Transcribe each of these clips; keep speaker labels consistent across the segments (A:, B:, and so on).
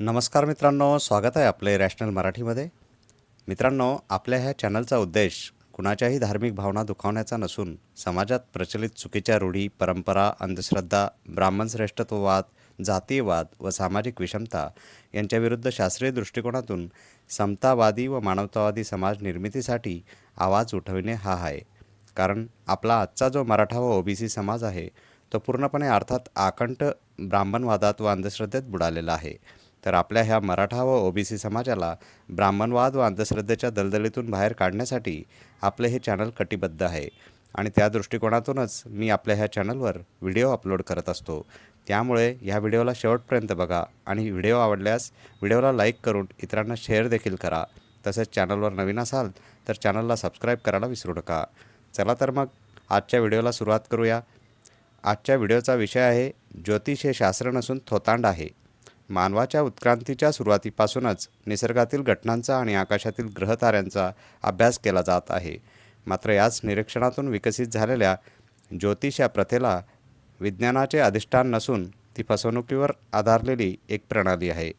A: नमस्कार मित्रांनो स्वागत आहे आपले रॅशनल मराठीमध्ये. मित्रांनो आपल्या ह्या चॅनलचा उद्देश कुणाच्याही धार्मिक भावना दुखावण्याचा नसून समाजात प्रचलित चुकीच्या रूढी परंपरा अंधश्रद्धा ब्राह्मण श्रेष्ठत्ववाद जातीयवाद व सामाजिक विषमता यांच्याविरुद्ध शास्त्रीय दृष्टिकोनातून समतावादी व मानवतावादी समाज निर्मितीसाठी आवाज उठविणे हा आहे. कारण आपला आजचा जो मराठा व ओबीसी समाज आहे तो पूर्णपणे अर्थात आकंठ ब्राह्मणवादात व अंधश्रद्धेत बुडालेला आहे. तर आपल्या ह्या मराठा व ओबीसी समाजाला ब्राह्मणवाद व अंधश्रद्धेच्या दलदलीतून बाहेर काढण्यासाठी आपले हे चॅनल कटिबद्ध आहे. आणि त्या दृष्टिकोनातूनच मी आपल्या ह्या चॅनलवर व्हिडिओ अपलोड करत असतो. त्यामुळे ह्या व्हिडिओला शेवटपर्यंत बघा आणि व्हिडिओ आवडल्यास व्हिडिओला लाईक करून इतरांना शेअर देखील करा. तसेच चॅनलवर नवीन असाल तर चॅनलला सबस्क्राईब करायला विसरू नका. चला तर मग आजच्या व्हिडिओला सुरुवात करूया. आजच्या व्हिडिओचा विषय आहे ज्योतिष हे शास्त्र नसून थोतांड आहे. मानवाच्या उत्क्रांतीच्या सुरुवातीपासूनच निसर्गातील घटनांचा आणि आकाशातील ग्रहताऱ्यांचा अभ्यास केला जात आहे. मात्र याच निरीक्षणातून विकसित झालेल्या ज्योतिष या प्रथेला विज्ञानाचे अधिष्ठान नसून ती फसवणुकीवर आधारलेली एक प्रणाली आहे.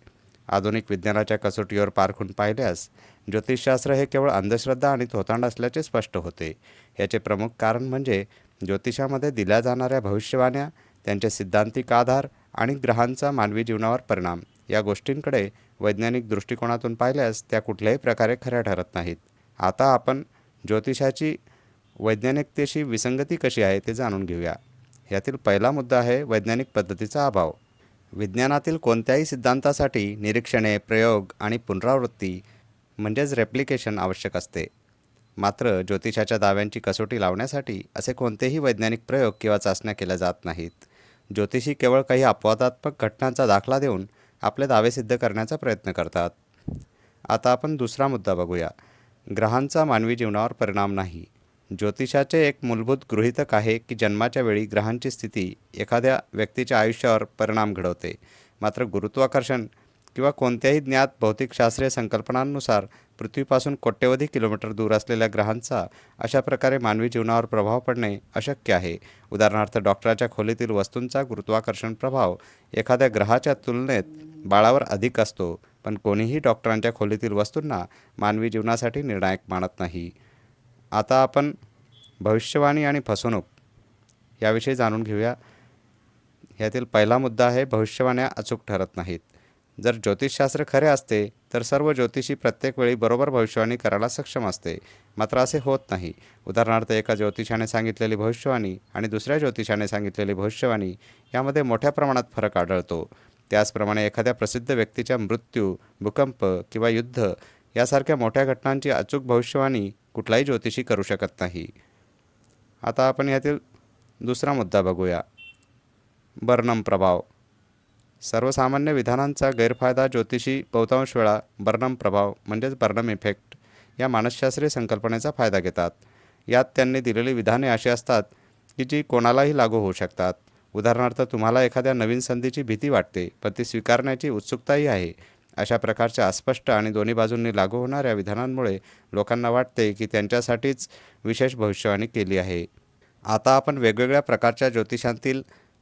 A: आधुनिक विज्ञानाच्या कसोटीवर पारखून पाहिल्यास ज्योतिषशास्त्र हे केवळ अंधश्रद्धा आणि थोतांड असल्याचे स्पष्ट होते. याचे प्रमुख कारण म्हणजे ज्योतिषामध्ये दिल्या जाणाऱ्या भविष्यवाण्या त्यांचे सिद्धांतिक आधार आणि ग्रहांचा मानवी जीवनावर परिणाम. या गोष्टींकडे वैज्ञानिक दृष्टिकोनातून पाहिल्यास त्या कुठल्याही प्रकारे खऱ्या ठरत नाहीत. आता आपण ज्योतिषाची वैज्ञानिकतेशी विसंगती कशी आहे ते जाणून घेऊया. यातील पहिला मुद्दा आहे वैज्ञानिक पद्धतीचा अभाव. विज्ञानातील कोणत्याही सिद्धांतासाठी निरीक्षणे प्रयोग आणि पुनरावृत्ती म्हणजेच रेप्लिकेशन आवश्यक असते. मात्र ज्योतिषाच्या दाव्यांची कसोटी लावण्यासाठी असे कोणतेही वैज्ञानिक प्रयोग किंवा चाचण्या केल्या जात नाहीत. ज्योतिषी केवळ काही अपवादात्मक घटनांचा दाखला देऊन आपले दावे सिद्ध करण्याचा प्रयत्न करतात. आता आपण दुसरा मुद्दा बघूया. ग्रहांचा मानवी जीवनावर परिणाम नाही. ज्योतिषाचे एक मूलभूत गृहीतक आहे की जन्माच्या वेळी ग्रहांची स्थिती एखाद्या व्यक्तीच्या आयुष्यावर परिणाम घडवते. मात्र गुरुत्वाकर्षण किंवा कोणत्याही ज्ञात भौतिकशास्त्रीय संकल्पनांनुसार पृथ्वीपासून कोट्यवधी किलोमीटर दूर असलेल्या ग्रहांचा अशा प्रकारे मानवी जीवनावर प्रभाव पडणे अशक्य आहे. उदाहरणार्थ डॉक्टराच्या खोलीतील वस्तूंचा गुरुत्वाकर्षण प्रभाव एखाद्या ग्रहाच्या तुलनेत बाळावर अधिक असतो पण कोणीही डॉक्टरांच्या खोलीतील वस्तूंना मानवी जीवनासाठी निर्णायक मानत नाही. आता आपण भविष्यवाणी आणि फसवणूक याविषयी जाणून घेऊया. यातील पहिला मुद्दा आहे भविष्यवाण्या अचूक ठरत नाहीत. जर ज्योतिषशास्त्र खरे असते तर सर्व ज्योतिषी प्रत्येक वेळी बरोबर भविष्यवाणी करायला सक्षम असते. मात्र असे होत नाही. उदाहरणार्थ एका ज्योतिषाने सांगितलेली भविष्यवाणी आणि दुसऱ्या ज्योतिषाने सांगितलेली भविष्यवाणी यामध्ये मोठ्या प्रमाणात फरक आढळतो. त्याचप्रमाणे एखाद्या प्रसिद्ध व्यक्तीच्या मृत्यू भूकंप किंवा युद्ध यासारख्या मोठ्या घटनांची अचूक भविष्यवाणी कुठलाही ज्योतिषी करू शकत नाही. आता आपण यातील दुसरा मुद्दा बघूया. बर्नम प्रभाव. सर्वसामान्य विधानांचा गैरफायदा ज्योतिषी बहुतांश वेळा बर्नम प्रभाव म्हणजेच बर्नम इफेक्ट या मानसशास्त्रीय संकल्पनेचा फायदा घेतात. यात त्यांनी दिलेली विधाने अशी असतात की जी कोणालाही लागू होऊ शकतात. उदाहरणार्थ तुम्हाला एखाद्या नवीन संधीची भीती वाटते पण ती स्वीकारण्याची उत्सुकताही आहे. अशा प्रकारच्या अस्पष्ट आणि दोन्ही बाजूंनी लागू होणाऱ्या विधानांमुळे लोकांना वाटते की त्यांच्यासाठीच विशेष भविष्यवाणी केली आहे. आता आपण वेगवेगळ्या प्रकारच्या ज्योतिषांतील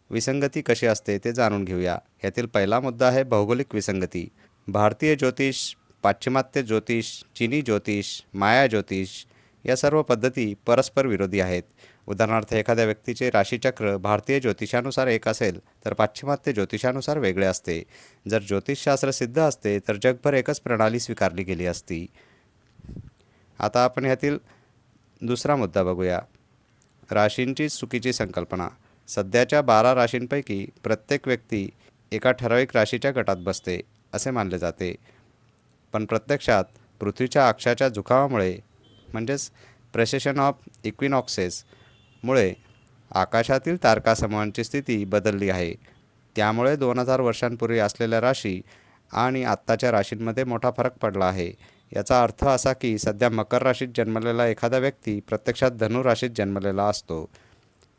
A: विसंगती कशी असते ते जाणून घेऊया. यातील पहिला मुद्दा आहे भौगोलिक विसंगती. भारतीय ज्योतिष पाश्चिमात्य ज्योतिष चिनी ज्योतिष माया ज्योतिष या सर्व पद्धती परस्पर विरोधी आहेत. उदाहरणार्थ एखाद्या व्यक्तीचे राशीचक्र भारतीय ज्योतिषानुसार एक असेल तर पाश्चिमात्य ज्योतिषानुसार वेगळे असते. जर ज्योतिषशास्त्र सिद्ध असते तर जगभर एकच प्रणाली स्वीकारली गेली असती. आता आपण ह्यातील दुसरा मुद्दा बघूया. राशींची चुकीची संकल्पना. सध्याच्या बारा राशींपैकी प्रत्येक व्यक्ती एका ठराविक राशीच्या गटात बसते असे मानले जाते. पण प्रत्यक्षात पृथ्वीच्या अक्षाच्या झुकावामुळे म्हणजेच प्रेसेशन ऑफ इक्विनॉक्सेसमुळे आकाशातील तारकासमूहांची स्थिती बदलली आहे. त्यामुळे दोन हजार वर्षांपूर्वी असलेल्या राशी आणि आत्ताच्या राशींमध्ये मोठा फरक पडला आहे. याचा अर्थ असा की सध्या मकर राशीत जन्मलेला एखादा व्यक्ती प्रत्यक्षात धनु राशीत जन्मलेला असतो.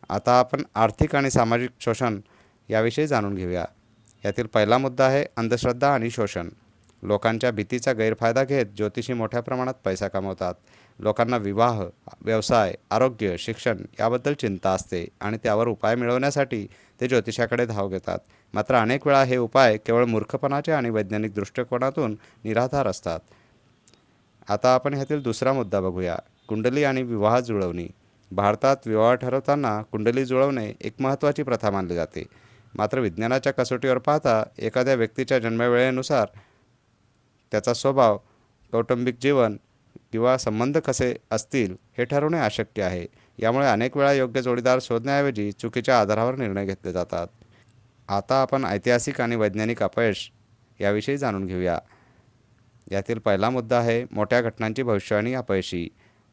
A: आता आपण आर्थिक आणि सामाजिक शोषण याविषयी जाणून घेऊया. यातील पहिला मुद्दा आहे अंधश्रद्धा आणि शोषण. लोकांच्या भीतीचा गैरफायदा घेत ज्योतिषी मोठ्या प्रमाणात पैसा कमवतात. लोकांना विवाह व्यवसाय आरोग्य शिक्षण याबद्दल चिंता असते आणि त्यावर उपाय मिळवण्यासाठी ते ज्योतिषाकडे धाव घेतात. मात्र अनेक वेळा हे उपाय केवळ मूर्खपणाचे आणि वैज्ञानिक दृष्टिकोनातून निराधार असतात. आता आपण ह्यातील दुसरा मुद्दा बघूया. कुंडली आणि विवाह जुळवणी. भारतात विवाह ठरवताना कुंडली जुळवणे एक महत्त्वाची प्रथा मानली जाते. मात्र विज्ञानाच्या कसोटीवर पाहता एखाद्या व्यक्तीच्या जन्मवेळेनुसार त्याचा स्वभाव कौटुंबिक जीवन किंवा संबंध कसे असतील हे ठरवणे अशक्य आहे. यामुळे अनेक वेळा योग्य जोडीदार शोधण्याऐवजी चुकीच्या आधारावर निर्णय घेतले जातात. आता आपण ऐतिहासिक आणि वैज्ञानिक अपयश याविषयी जाणून घेऊया. यातील पहिला मुद्दा आहे मोठ्या घटनांची भविष्यवाणी अपयशी.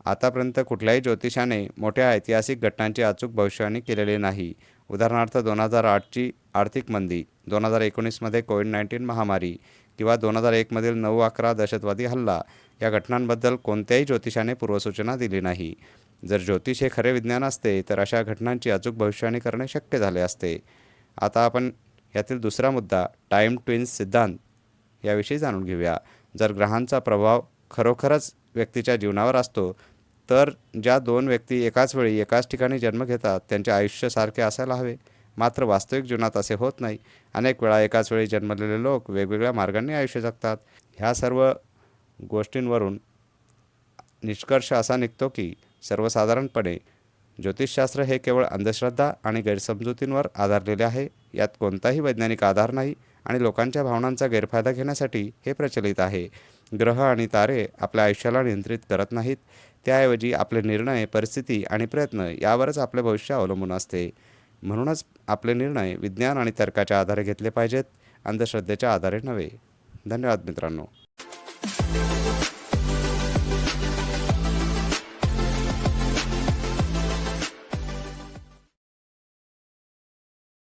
A: आतापर्यंत कुठल्याही ज्योतिषाने मोठ्या ऐतिहासिक घटनांची अचूक भविष्यवाणी केलेली नाही. उदाहरणार्थ दोन हजार आठची आर्थिक मंदी दोन हजार एकोणीसमध्ये कोविड नाईन्टीन महामारी किंवा दोन हजार एकमधील नऊ अकरा दहशतवादी हल्ला या घटनांबद्दल कोणत्याही ज्योतिषाने पूर्वसूचना दिली नाही. जर ज्योतिष हे खरे विज्ञान असते तर अशा घटनांची अचूक भविष्यवाणी करणे शक्य झाले असते. आता आपण यातील दुसरा मुद्दा टाईम ट्विन्स सिद्धांत याविषयी जाणून घेऊया. जर ग्रहांचा प्रभाव खरोखरच व्यक्तीच्या जीवनावर असतो तर ज्या दोन व्यक्ती एकाच वेळी एकाच ठिकाणी जन्म घेतात त्यांचे आयुष्य सारखे असायला हवे. मात्र वास्तविक जीवनात असे होत नाही. अनेक वेळा एकाच वेळी जन्मलेले लोक वेगवेगळ्या मार्गांनी आयुष्य जगतात. ह्या सर्व गोष्टींवरून निष्कर्ष असा निघतो की सर्वसाधारणपणे ज्योतिषशास्त्र हे केवळ अंधश्रद्धा आणि गैरसमजुतींवर आधारलेले आहे. यात कोणताही वैज्ञानिक आधार नाही आणि लोकांच्या भावनांचा गैरफायदा घेण्यासाठी हे प्रचलित आहे. ग्रह आणि तारे आपल्या आयुष्याला नियंत्रित करत नाहीत. त्याऐवजी आपले निर्णय परिस्थिती आणि प्रयत्न यावरच आपले भविष्य अवलंबून असते. म्हणूनच आपले निर्णय विज्ञान आणि तर्काच्या आधारे घेतले पाहिजेत अंधश्रद्धेच्या आधारे नव्हे. धन्यवाद मित्रांनो.